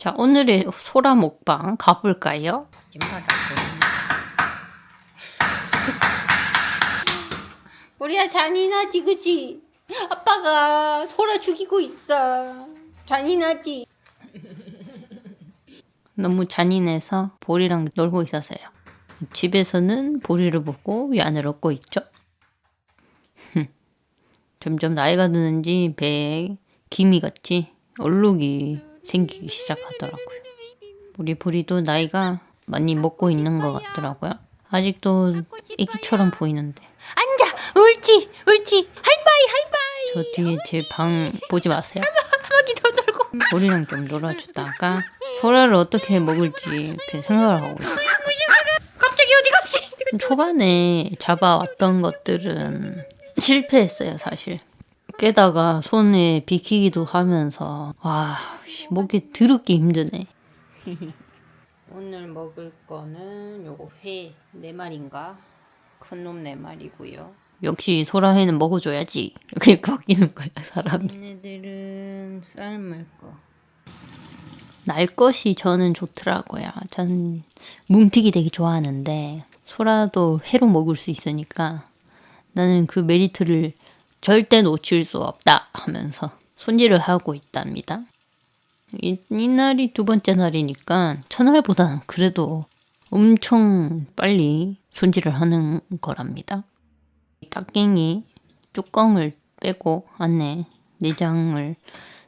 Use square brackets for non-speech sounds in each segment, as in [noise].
자, 오늘의 소라 먹방 가볼까요? 우리야 잔인하지, 그치? 아빠가 소라 죽이고 있어. 잔인하지? 너무 잔인해서 보리랑 놀고 있었어요. 집에서는 보리를 보고 위안을 얻고 있죠. 점점 나이가 드는지 배에 기미같이 얼룩이 생기기 시작하더라고요. 우리 보리도 나이가 많이 먹고 있는 것 같더라고요. 아직도 애기처럼 보이는데. 앉아! 옳지! 옳지! 하이파이! 하이파이! 저 뒤에 제 방 보지 마세요. 하기 더 들고. 보리랑 좀 놀아주다가 소라를 어떻게 먹을지 이렇게 생각을 하고 있어요. 갑자기 어디 갔지? 초반에 잡아왔던 것들은 실패했어요, 사실. 깨다가 손에 비키기도 하면서 와 씨, 먹기 더럽게 힘드네. [laughs] 오늘 먹을 거는 요거 회 네 마리인가 큰 놈 네 마리고요. 역시 소라회는 먹어줘야지. 이렇게 [laughs] 바뀌는 거야 사람이. 얘네들은 삶을 거. 날 것이 저는 좋더라고요. 전 뭉티기 되게 좋아하는데 소라도 회로 먹을 수 있으니까 나는 그 메리트를 절대 놓칠 수 없다 하면서 손질을 하고 있답니다. 이, 이 날이 두 번째 날이니까 첫날보다는 그래도 엄청 빨리 손질을 하는 거랍니다. 닭갱이 뚜껑을 빼고 안에 내장을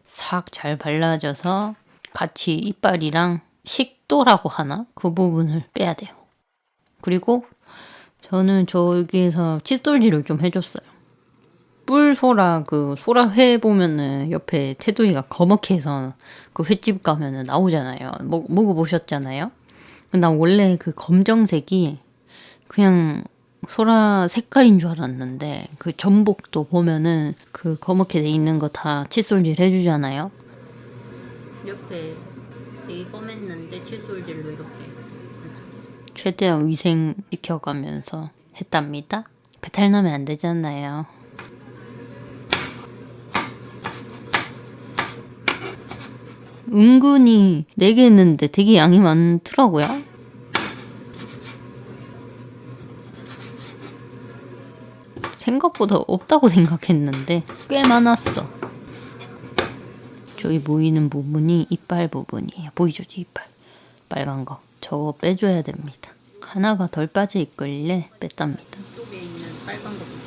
싹 잘 발라줘서 같이 이빨이랑 식도라고 하나? 그 부분을 빼야 돼요. 그리고 저는 저기에서 칫솔질을 좀 해줬어요. 뿔소라 그 소라회 보면은 옆에 테두리가 거먹게 해서 그 횟집 가면은 나오잖아요. 먹, 먹어보셨잖아요. 나 원래 그 검정색이 그냥 소라 색깔인 줄 알았는데 그 전복도 보면은 그 거먹게 돼 있는 거 다 칫솔질 해주잖아요. 옆에 되게 검했는데 칫솔질로 이렇게 최대한 위생 지켜가면서 했답니다. 배탈 나면 안 되잖아요. 은근히 4개 했는데 되게 양이 많더라고요. 생각보다 없다고 생각했는데 꽤 많았어. 저기 보이는 부분이 이빨 부분이에요. 보이죠? 이빨. 빨간 거. 저거 빼줘야 됩니다. 하나가 덜 빠져 있길래 뺐답니다. 쪽에 있는 빨간 거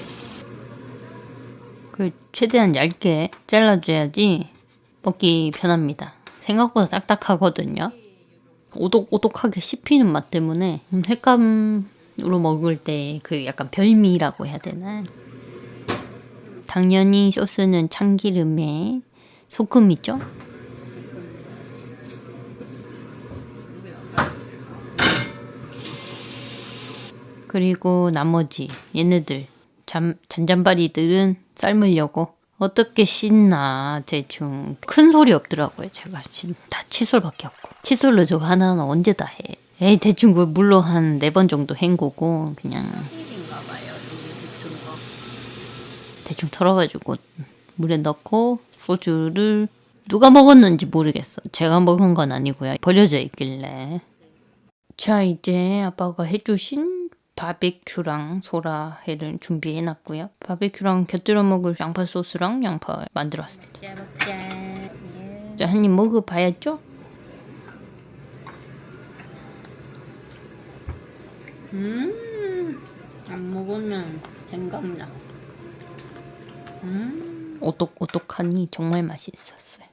그 최대한 얇게 잘라줘야지 먹기 편합니다. 생각보다 딱딱하거든요. 오독오독하게 씹히는 맛 때문에 횟감으로 먹을 때 그 약간 별미라고 해야 되나? 당연히 소스는 참기름에 소금이죠. 그리고 나머지 얘네들 잠, 잔잔바리들은 삶으려고 어떻게 씻나 대충. 큰 소리 없더라고요 제가. 다 칫솔밖에 없고. 칫솔로 저거 하나하나 언제 다 해. 에이 대충 그 물로 한 네 번 정도 헹구고 그냥. 대충 털어가지고 물에 넣고 소주를 누가 먹었는지 모르겠어. 제가 먹은 건 아니고요. 버려져 있길래. 자 이제 아빠가 해주신 바베큐랑 소라회를 준비해 놨고요. 바베큐랑 곁들여 먹을 양파 소스랑 양파 만들어 왔습니다. 자, 한 입 먹어 봐야죠? 음, 안 먹으면 생각나. 음, 오독오독하니 정말 맛있었어요.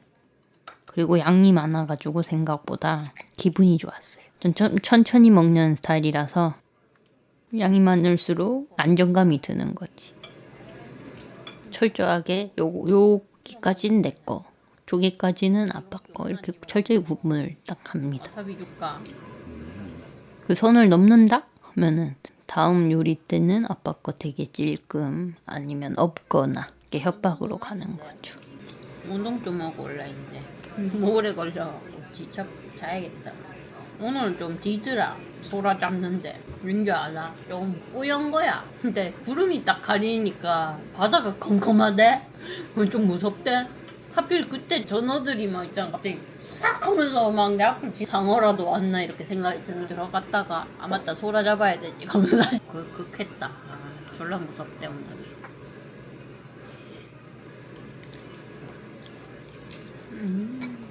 그리고 양이 많아가지고 생각보다 기분이 좋았어요. 전 천, 천천히 먹는 스타일이라서 양이 많을수록 안정감이 드는 거지. 철저하게 요, 여기까지는 내 거, 저기까지는 아빠 거 이렇게 철저히 구분을 딱 합니다. 와사비? 그 선을 넘는다 하면은 다음 요리 때는 아빠 거 되게 찔끔 아니면 없거나 이렇게 협박으로 가는 거죠. 운동 좀 하고 올라 있네. 오래 걸려. 지쳐 자야겠다. 오늘 좀 뒤더라. 소라 잡는데. 왠줄 알아? 조금 뿌연 거야. 근데 구름이 딱 가리니까 바다가 컴컴하대? 좀 무섭대? 하필 그때 전어들이 막 있잖아 갑자기 싹 하면서 막내지 상어라도 왔나 이렇게 생각이 드는 들어갔다가 아 맞다 소라 잡아야 되지 하면서 다시 그 극했다 아, 졸라 무섭대 오늘 음.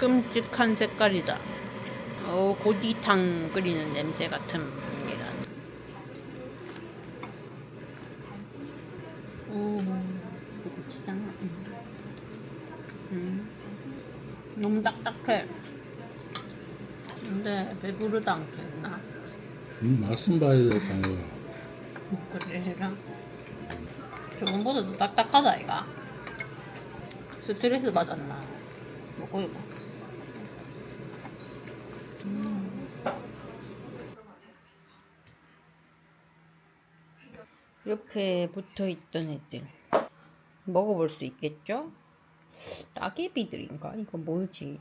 끔찍한 색깔이다 어 고디탕 끓이는 냄새 같은 게 나. 오, 고추장. 음. 음. 너무 딱딱해. 근데 배부르다 않겠나? 음, 맛은 봐야 될 거야. 그래라. 저번보다 더 딱딱하다, 이가. 스트레스 받았나? 먹고 이거. 옆에 붙어 있던 애들. 먹어볼 수 있겠죠? 따개비들인가? 이거 뭐지?